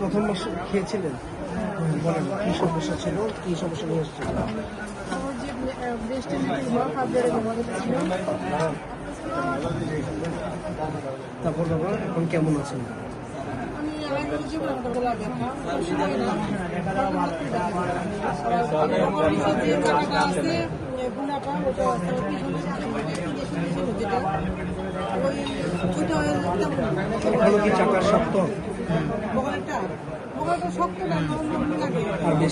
প্রথম মাস খেয়েছিলেন বলেন কি সমস্যা ছিল কি সমস্যা নিয়ে তারপর বাবা এখন কেমন আছেন আমি এখনও কি চাকার শক্ত? বগলটা